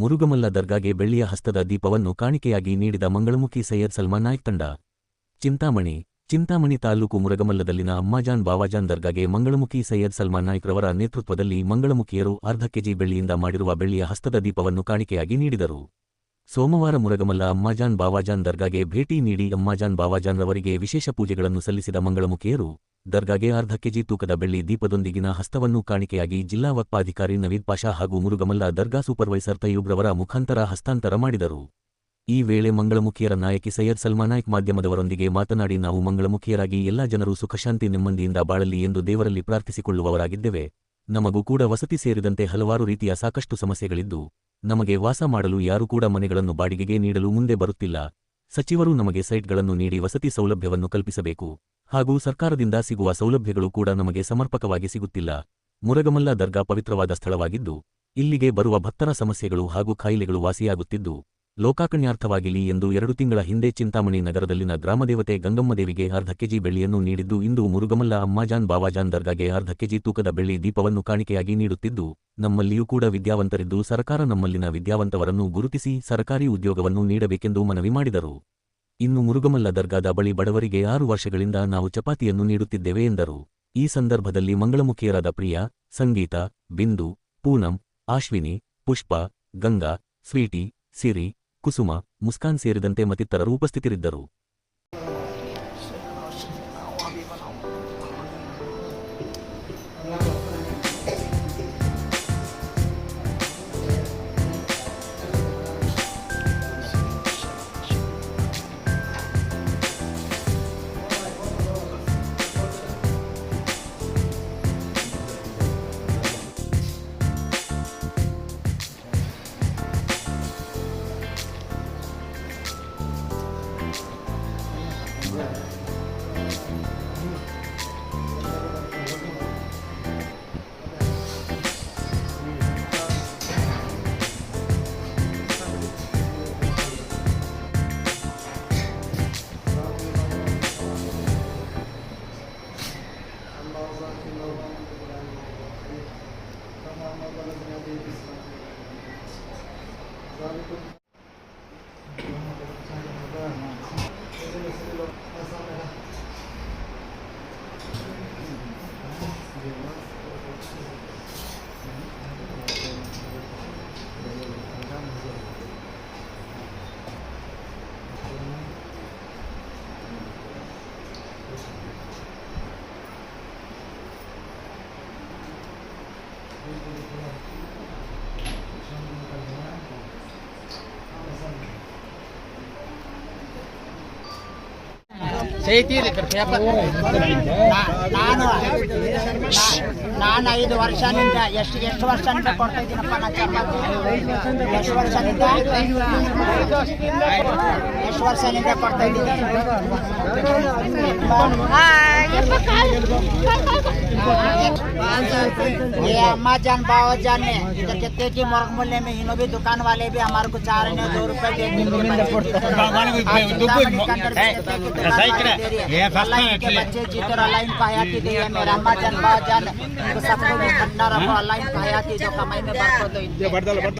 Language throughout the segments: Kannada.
ಮುರುಗಮಲ್ಲ ದರ್ಗಾಗೆ ಬೆಳ್ಳಿಯ ಹಸ್ತದ ದೀಪವನ್ನು ಕಾಣಿಕೆಯಾಗಿ ನೀಡಿದ ಮಂಗಳಮುಖಿ ಸೈಯದ್ ಸಲ್ಮಾನ್ ನಾಯ್ಕ್ ತಂಡ. ಚಿಂತಾಮಣಿ ಚಿಂತಾಮಣಿ ತಾಲೂಕು ಮುರುಗಮಲ್ಲದಲ್ಲಿನ ಅಮ್ಮಾಜಾನ್ ಬಾವಾಜಾನ್ ದರ್ಗಾಗೆ ಮಂಗಳಮುಖಿ ಸೈಯದ್ ಸಲ್ಮಾನ್ ನಾಯ್ಕ್ರವರ ನೇತೃತ್ವದಲ್ಲಿ ಮಂಗಳಮುಖಿಯರು ಅರ್ಧ ಕೆಜಿ ಬೆಳ್ಳಿಯಿಂದ ಮಾಡಿರುವ ಬೆಳ್ಳಿಯ ಹಸ್ತದ ದೀಪವನ್ನು ಕಾಣಿಕೆಯಾಗಿ ನೀಡಿದರು. ಸೋಮವಾರ ಮುರಗಮಲ್ಲ ಅಮ್ಮಾಜಾನ್ ಬಾವಾಜಾನ್ ದರ್ಗಾಗೆ ಭೇಟಿ ನೀಡಿ ಅಮ್ಮಾಜಾನ್ ಬಾವಾಜಾನ್ ರವರಿಗೆ ವಿಶೇಷ ಪೂಜೆಗಳನ್ನು ಸಲ್ಲಿಸಿದ ಮಂಗಳಮುಖಿಯರು ದರ್ಗಾಗೆ ಅರ್ಧ ಕೆಜಿ ತೂಕದ ಬೆಳ್ಳಿ ದೀಪದೊಂದಿಗಿನ ಹಸ್ತವನ್ನು ಕಾಣಿಕೆಯಾಗಿ ಜಿಲ್ಲಾ ವಕ್ಪಾಧಿಕಾರಿ ನವೀದ್ ಪಾಷಾ ಹಾಗೂ ಮುರುಗಮಲ್ಲ ದರ್ಗಾ ಸೂಪರ್ವೈಸರ್ ತಯ್ಯೂಬ್ರವರ ಮುಖಾಂತರ ಹಸ್ತಾಂತರ ಮಾಡಿದರು. ಈ ವೇಳೆ ಮಂಗಳಮುಖಿಯರ ನಾಯಕಿ ಸೈಯದ್ ಸಲ್ಮಾನಾಯ್ಕ್ ಮಾಧ್ಯಮದವರೊಂದಿಗೆ ಮಾತನಾಡಿ, ನಾವು ಮಂಗಳಮುಖಿಯರಾಗಿ ಎಲ್ಲಾ ಜನರು ಸುಖಶಾಂತಿ ನೆಮ್ಮದಿಯಿಂದ ಬಾಳಲಿ ಎಂದು ದೇವರಲ್ಲಿ ಪ್ರಾರ್ಥಿಸಿಕೊಳ್ಳುವವರಾಗಿದ್ದೇವೆ. ನಮಗೂ ಕೂಡ ವಸತಿ ಸೇರಿದಂತೆ ಹಲವಾರು ರೀತಿಯ ಸಾಕಷ್ಟು ಸಮಸ್ಯೆಗಳಿದ್ದು, ನಮಗೆ ವಾಸ ಮಾಡಲು ಯಾರೂ ಕೂಡ ಮನೆಗಳನ್ನು ಬಾಡಿಗೆಗೆ ನೀಡಲು ಮುಂದೆ ಬರುತ್ತಿಲ್ಲ. ಸಚಿವರು ನಮಗೆ ಸೈಟ್ಗಳನ್ನು ನೀಡಿ ವಸತಿ ಸೌಲಭ್ಯವನ್ನು ಕಲ್ಪಿಸಬೇಕು. ಹಾಗೂ ಸರ್ಕಾರದಿಂದ ಸಿಗುವ ಸೌಲಭ್ಯಗಳು ಕೂಡ ನಮಗೆ ಸಮರ್ಪಕವಾಗಿ ಸಿಗುತ್ತಿಲ್ಲ. ಮುರಗಮಲ್ಲ ದರ್ಗಾ ಪವಿತ್ರವಾದ ಸ್ಥಳವಾಗಿದ್ದು, ಇಲ್ಲಿಗೆ ಬರುವ ಭಕ್ತರ ಸಮಸ್ಯೆಗಳು ಹಾಗೂ ಕಾಯಿಲೆಗಳು ವಾಸಿಯಾಗುತ್ತಿದ್ದು ಲೋಕಾಕಣ್ಯಾರ್ಥವಾಗಿಲಿ ಎಂದು ಎರಡು ತಿಂಗಳ ಹಿಂದೆ ಚಿಂತಾಮಣಿ ನಗರದಲ್ಲಿನ ಗ್ರಾಮದೇವತೆ ಗಂಗಮ್ಮದೇವಿಗೆ ಅರ್ಧ ಕೆಜಿ ಬೆಳ್ಳಿಯನ್ನು ನೀಡಿದ್ದು, ಇಂದು ಮುರುಗಮಲ್ಲ ಅಮ್ಮಾಜಾನ್ ಬಾವಾಜಾನ್ ದರ್ಗಾಗೆ ಅರ್ಧ ಕೆಜಿ ತೂಕದ ಬೆಳ್ಳಿ ದೀಪವನ್ನು ಕಾಣಿಕೆಯಾಗಿ ನೀಡುತ್ತಿದ್ದು, ನಮ್ಮಲ್ಲಿಯೂ ಕೂಡ ವಿದ್ಯಾವಂತರಿದ್ದು, ಸರ್ಕಾರ ನಮ್ಮಲ್ಲಿನ ವಿದ್ಯಾವಂತವರನ್ನು ಗುರುತಿಸಿ ಸರ್ಕಾರಿ ಉದ್ಯೋಗವನ್ನು ನೀಡಬೇಕೆಂದು ಮನವಿ ಮಾಡಿದರು. ಇನ್ನು ಮುರುಗಮಲ್ಲ ದರ್ಗಾದ ಬಳಿ ಬಡವರಿಗೆ ಆರು ವರ್ಷಗಳಿಂದ ನಾವು ಚಪಾತಿಯನ್ನು ನೀಡುತ್ತಿದ್ದೇವೆ ಎಂದರು. ಈ ಸಂದರ್ಭದಲ್ಲಿ ಮಂಗಳಮುಖಿಯರಾದ ಪ್ರಿಯಾ, ಸಂಗೀತ, ಬಿಂದು, ಪೂನಂ ಆಶ್ವಿನಿ ಪುಷ್ಪ, ಗಂಗಾ, ಸ್ವೀಟಿ, ಸಿರಿ, ಕುಸುಮ, ಮುಸ್ಕಾನ್ ಸೇರಿದಂತೆ ಮತ್ತಿತರರು ಉಪಸ್ಥಿತರಿದ್ದರು. ನಾನು ನಾನು ಐದು ವರ್ಷದಿಂದ ಎಷ್ಟು ಎಷ್ಟು ವರ್ಷನಿಂದ ಕೊಡ್ತಾ ಇದ್ದೀನಪ್ಪ ನಾನು ಎಷ್ಟು ವರ್ಷನಿಂದ वर्षाने ये अम्मा जान बाबा जान ने इधर तो कितने की मोरग मूल्य में इनो भी दुकान वाले भी हमारे को चाह रहे दो रूपए दे बच्चे जीते लाइन पाया की दी है मेरा अम्मा जान बाबा जान तो सबको भी ठंडा रखो लाइन पाया की जो कमाई में बरकत दो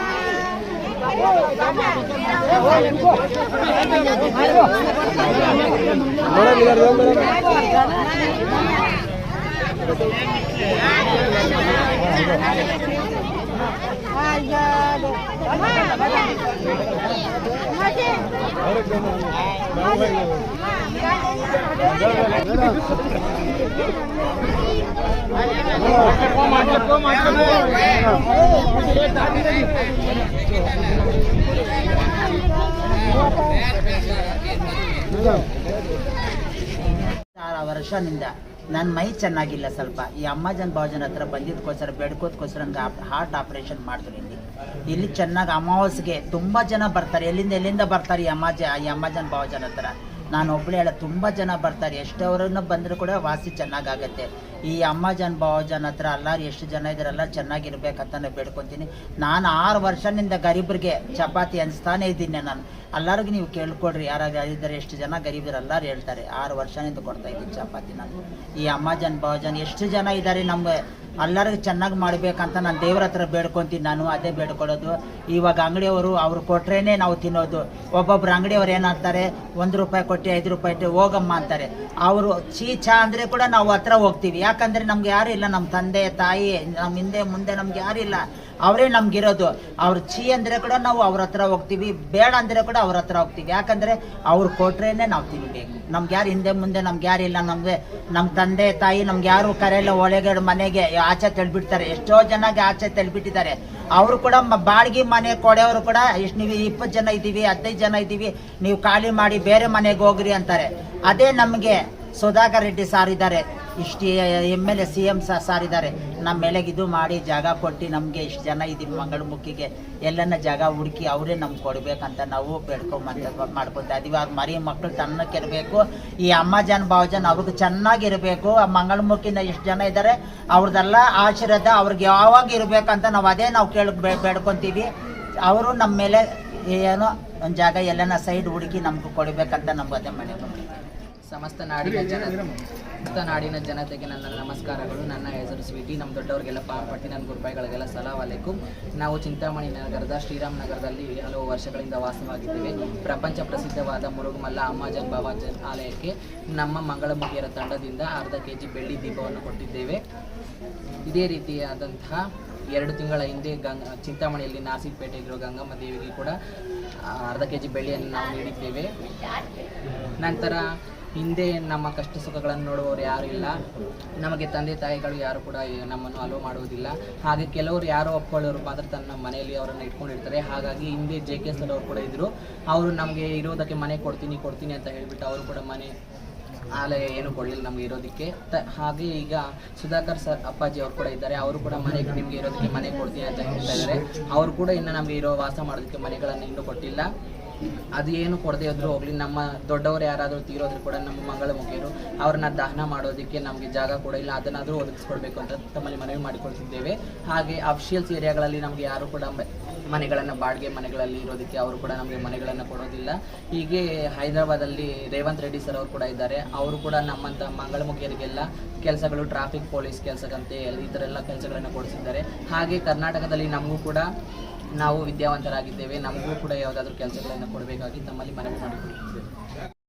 ನೋಡಿ ಸಾಯ್ತಾ ಆರು ವರ್ಷದಿಂದ ನನ್ನ ಮೈ ಚೆನ್ನಾಗಿಲ್ಲ ಸ್ವಲ್ಪ. ಈ ಅಮ್ಮಾಜನ್ ಬಾಜನ್ ಹತ್ರ ಬಂದಿದ್ದಕ್ಕೋಸ್ಕರ ಬೆಡ್ಕೋದ್ಕೋಸ್ಕರ ನಂಗೆ ಹಾರ್ಟ್ ಆಪರೇಷನ್ ಮಾಡಿದ್ರು ಇಲ್ಲಿ. ಇಲ್ಲಿ ಚೆನ್ನಾಗಿ ಅಮಾವಾಸ್ಯೆಗೆ ತುಂಬ ಜನ ಬರ್ತಾರೆ. ಎಲ್ಲಿಂದ ಎಲ್ಲಿಂದ ಬರ್ತಾರೆ ಈ ಅಮ್ಮಾಜ ಈ ಅಮ್ಮಾಜನ್ ಬಾವಜನ್ ಹತ್ರ? ನಾನು ಒಬ್ಬಳೇ ಹೇಳ ತುಂಬ ಜನ ಬರ್ತಾರೆ. ಎಷ್ಟವರನ್ನು ಬಂದರೂ ಕೂಡ ವಾಸಿ ಚೆನ್ನಾಗಾಗತ್ತೆ. ಈ ಅಮ್ಮ ಜನ ಭಾವ ಜನ ಹತ್ರ ಎಲ್ಲರೂ ಎಷ್ಟು ಜನ ಇದ್ದಾರಲ್ಲ ಚೆನ್ನಾಗಿರ್ಬೇಕಂತ ನಾನು ಬೇಡ್ಕೊತೀನಿ. ನಾನು ಆರು ವರ್ಷದಿಂದ ಗರೀಬ್ರಿಗೆ ಚಪಾತಿ ಅನಿಸ್ತಾನೆ ಇದ್ದೀನಿ ನಾನು. ಎಲ್ಲರಿಗೂ ನೀವು ಕೇಳ್ಕೊಡ್ರಿ ಯಾರಾಗ ಇದ್ದಾರೆ ಎಷ್ಟು ಜನ ಗರೀಬರು ಎಲ್ಲರೂ ಹೇಳ್ತಾರೆ. ಆರು ವರ್ಷದಿಂದ ಕೊಡ್ತಾ ಇದ್ದೀನಿ ಚಪಾತಿ ನಾನು. ಈ ಅಮ್ಮ ಜನ ಭಾವ ಜನ ಎಷ್ಟು ಜನ ಇದ್ದಾರೆ ನಮ್ಗೆ ಎಲ್ಲರಿಗೂ ಚೆನ್ನಾಗಿ ಮಾಡಬೇಕಂತ ನಾನು ದೇವ್ರ ಹತ್ರ ಬೇಡ್ಕೊತೀನಿ. ನಾನು ಅದೇ ಬೇಡ್ಕೊಳ್ಳೋದು. ಇವಾಗ ಅಂಗಡಿಯವರು ಅವ್ರು ಕೊಟ್ರೇನೆ ನಾವು ತಿನ್ನೋದು. ಒಬ್ಬೊಬ್ರು ಅಂಗಡಿಯವ್ರು ಏನಂತಾರೆ ಒಂದು ರೂಪಾಯಿ ಕೊಟ್ಟು ಐದು ರೂಪಾಯಿ ಇಟ್ಟು ಹೋಗಮ್ಮ ಅಂತಾರೆ. ಅವರು ಚೀ ಚಾ ಅಂದರೆ ಕೂಡ ನಾವು ಹತ್ರ ಹೋಗ್ತೀವಿ. ಯಾಕಂದರೆ ನಮ್ಗೆ ಯಾರು ಇಲ್ಲ. ನಮ್ಮ ತಂದೆ, ತಾಯಿ ನಮ್ಮ ಹಿಂದೆ, ಮುಂದೆ ನಮ್ಗೆ ಯಾರು ಇಲ್ಲ. ಅವರೇ ನಮ್ಗಿರೋದು. ಅವ್ರು ಚೀ ಅಂದರೆ ಕೂಡ ನಾವು ಅವ್ರ ಹತ್ರ ಹೋಗ್ತೀವಿ. ಬೇಡ ಅಂದರೆ ಕೂಡ ಅವ್ರ ಹತ್ರ ಹೋಗ್ತೀವಿ. ಯಾಕಂದರೆ ಅವ್ರು ಕೊಟ್ರೇನೆ ನಾವು ತಿನ್ನಬೇಕು ನಮ್ಗೆ ಯಾರು ಹಿಂದೆ ಮುಂದೆ, ನಮ್ಗೆ ಯಾರು ಇಲ್ಲ, ನಮಗೆ ನಮ್ಮ ತಂದೆ, ತಾಯಿ, ನಮ್ಗೆ ಯಾರು ಕರೆಯಲ್ಲ ಒಳಗಡೆ ಮನೆಗೆ ಆಚೆ ತಳ್ಬಿಡ್ತಾರೆ. ಎಷ್ಟೋ ಜನಗೆ ಆಚೆ ತೆಳ್ಬಿಟ್ಟಿದ್ದಾರೆ. ಅವರು ಕೂಡ ಬಾಡಿಗೆ ಮನೆ ಕೊಡೆಯವರು ಕೂಡ ಎಷ್ಟು ನೀವು ಇಪ್ಪತ್ತು ಜನ ಇದ್ದೀವಿ, ಹದಿನೈದು ಜನ ಇದ್ದೀವಿ, ನೀವು ಖಾಲಿ ಮಾಡಿ ಬೇರೆ ಮನೆಗೆ ಹೋಗ್ರಿ ಅಂತಾರೆ. ಅದೇ ನಮಗೆ ಸುಧಾಕರ್ ರೆಡ್ಡಿ ಸಾರ್ ಇದ್ದಾರೆ. ಇಷ್ಟು M L A, C M sir ಇದ್ದಾರೆ ನಮ್ಮ ಮೇಲೆಗೆ ಇದು ಮಾಡಿ ಜಾಗ ಕೊಟ್ಟು ನಮಗೆ ಇಷ್ಟು ಜನ ಇದ್ದೀವಿ ಮಂಗಳಮುಖಿಗೆ. ಎಲ್ಲನ ಜಾಗ ಹುಡುಕಿ ಅವರೇ ನಮ್ಗೆ ಕೊಡಬೇಕಂತ ನಾವು ಬೇಡ್ಕೊಂಬಂತ ಮಾಡ್ಕೊತಾ ಇದೀವಿ. ಅವ್ರ ಮರಿ ಮಕ್ಕಳು ತನ್ನಕ್ಕಿರಬೇಕು ಈ ಅಮ್ಮ ಜನ ಭಾವ ಜನ ಅವ್ರಿಗೆ ಚೆನ್ನಾಗಿರಬೇಕು ಆ ಮಂಗಳಮುಖಿನ ಎಷ್ಟು ಜನ ಇದ್ದಾರೆ ಅವ್ರದ್ದೆಲ್ಲ ಆಶೀರ್ವಾದ ಅವ್ರಿಗೆ ಯಾವಾಗ ಇರಬೇಕಂತ ನಾವು ಅದೇ ನಾವು ಕೇಳಿ ಬೇಡ್ಕೊತೀವಿ. ಅವರು ನಮ್ಮ ಮೇಲೆ ಏನೋ ಒಂದು ಜಾಗ ಎಲ್ಲನ ಸೈಡ್ ಹುಡುಕಿ ನಮ್ಗೆ ಕೊಡಬೇಕಂತ ನಮ್ಗೆ ಅದೇ ಮನೆ. ಸಮಸ್ತ ನಾಡಿನ ಜನ ನಾಡಿನ ಜನತೆಗೆ ನನ್ನ ನಮಸ್ಕಾರಗಳು. ನನ್ನ ಹೆಸರು ಸ್ವೀಟಿ. ನಮ್ಮ ದೊಡ್ಡವರಿಗೆಲ್ಲ ಪಾರ್ಪಟ್ಟಿ ನನ್ನ ಗುರುಬಾಯಿಗಳಿಗೆಲ್ಲ ಸಲಾಂ ಅಲೈಕುಂ. ನಾವು ಚಿಂತಾಮಣಿ ನಗರದ, ಶ್ರೀರಾಮ್ ನಗರದಲ್ಲಿ ಹಲವು ವರ್ಷಗಳಿಂದ ವಾಸವಾಗಿದ್ದೇವೆ. ಪ್ರಪಂಚ ಪ್ರಸಿದ್ಧವಾದ ಮುರುಗಮಲ್ಲ ಅಮ್ಮಾಜನ್ ಬಾಬಾಜನ್ ಆಲಯಕ್ಕೆ ನಮ್ಮ ಮಂಗಳಮುಖಿಯರ ತಂಡದಿಂದ ಅರ್ಧ ಕೆ ಜಿ ಬೆಳ್ಳಿ ದೀಪವನ್ನು ಕೊಟ್ಟಿದ್ದೇವೆ. ಇದೇ ರೀತಿಯಾದಂತಹ ಎರಡು ತಿಂಗಳ ಹಿಂದೆ ಗಂಗ, ಚಿಂತಾಮಣಿಯಲ್ಲಿ ನಾಸಿಕ್ಪೇಟೆಗಿರೋ ಗಂಗಮ್ಮ ದೇವಿಗೆ ಕೂಡ ಅರ್ಧ ಕೆ ಜಿ ಬೆಳ್ಳಿಯನ್ನು ನಾವು ನೀಡಿದ್ದೇವೆ. ನಂತರ ಹಿಂದೆ ನಮ್ಮ ಕಷ್ಟ ಸುಖಗಳನ್ನು ನೋಡುವವರು ಯಾರು ಇಲ್ಲ. ನಮಗೆ ತಂದೆ ತಾಯಿಗಳು ಯಾರು ಕೂಡ ನಮ್ಮನ್ನು ಅಲೋ ಮಾಡುವುದಿಲ್ಲ. ಹಾಗೆ ಕೆಲವರು ಯಾರೋ ಒಪ್ಕೊಳ್ಳೋರು ಮಾತ್ರ ತನ್ನ ಮನೆಯಲ್ಲಿ ಅವರನ್ನು ಇಟ್ಕೊಂಡಿರ್ತಾರೆ. ಹಾಗಾಗಿ ಹಿಂದೆ ಜೆ ಕೆ ಎಸ್ ಅವರು ಕೂಡ ಇದ್ದರು ಅವರು ನಮಗೆ ಇರೋದಕ್ಕೆ ಮನೆ ಕೊಡ್ತೀನಿ ಕೊಡ್ತೀನಿ ಅಂತ ಹೇಳಿಬಿಟ್ಟು ಅವರು ಕೂಡ ಮನೆ ಆಲಯ ಏನು ಕೊಡಲಿಲ್ಲ ನಮಗೆ ಇರೋದಕ್ಕೆ. ತ, ಹಾಗೆ ಈಗ ಸುಧಾಕರ್ ಸರ್ ಅಪ್ಪಾಜಿ ಅವರು ಕೂಡ ಇದ್ದಾರೆ. ಅವರು ಕೂಡ ಮನೆಗೆ ನಿಮಗೆ ಇರೋದಕ್ಕೆ ಮನೆ ಕೊಡ್ತೀನಿ ಅಂತ ಹೇಳ್ತಾ ಇದ್ದಾರೆ. ಅವರು ಕೂಡ ಇನ್ನು ನಮಗೆ ಇರೋ ವಾಸ ಮಾಡೋದಕ್ಕೆ ಮನೆಗಳನ್ನು ಇನ್ನೂ ಕೊಟ್ಟಿಲ್ಲ. ಅದು ಏನು ಕೊಡದೆ ಇದ್ರು ಹೋಗ್ಲಿ, ನಮ್ಮ ದೊಡ್ಡವರು ಯಾರಾದರೂ ತೀರೋದ್ರು ಕೂಡ ನಮ್ಮ ಮಂಗಳ ಮುಖಿಯರು ಅವ್ರನ್ನ ದಹನ ಮಾಡೋದಕ್ಕೆ ನಮಗೆ ಜಾಗ ಕೂಡ ಇಲ್ಲ, ಅದನ್ನಾದರೂ ಒದಗಿಸ್ಕೊಡ್ಬೇಕು ಅಂತ ತಮ್ಮಲ್ಲಿ ಮನವಿ ಮಾಡಿಕೊಳ್ತಿದ್ದೇವೆ. ಹಾಗೆ ಅಫಿಷಿಯಲ್ಸ್ ಏರಿಯಾಗಳಲ್ಲಿ ನಮಗೆ ಯಾರು ಕೂಡ ಮನೆಗಳನ್ನು, ಬಾಡಿಗೆ ಮನೆಗಳಲ್ಲಿ ಇರೋದಕ್ಕೆ ಅವರು ಕೂಡ ನಮಗೆ ಮನೆಗಳನ್ನು ಕೊಡೋದಿಲ್ಲ. ಹೀಗೆ ಹೈದರಾಬಾದಲ್ಲಿ ರೇವಂತ್ ರೆಡ್ಡಿ ಸರ್ ಅವರು ಕೂಡ ಇದ್ದಾರೆ. ಅವರು ಕೂಡ ನಮ್ಮಂಥ ಮಂಗಳಮುಖಿಯರಿಗೆಲ್ಲ ಕೆಲಸಗಳು ಟ್ರಾಫಿಕ್ ಪೊಲೀಸ್ ಕೆಲಸಕ್ಕಂತೆ ಈ ಥರ ಎಲ್ಲ ಕೆಲಸಗಳನ್ನು ಕೊಡಿಸಿದ್ದಾರೆ. ಹಾಗೆ ಕರ್ನಾಟಕದಲ್ಲಿ ನಮಗೂ ಕೂಡ ನಾವು ವಿದ್ಯಾವಂತರಾಗಿದ್ದೇವೆ ನಮಗೂ ಕೂಡ ಯಾವುದಾದ್ರೂ ಕೆಲಸಗಳನ್ನು ಕೊಡಬೇಕಾಗಿ ತಮ್ಮಲ್ಲಿ ಮನವಿ ಮಾಡಿಕೊಳ್ಳುತ್ತಿದ್ದೇವೆ.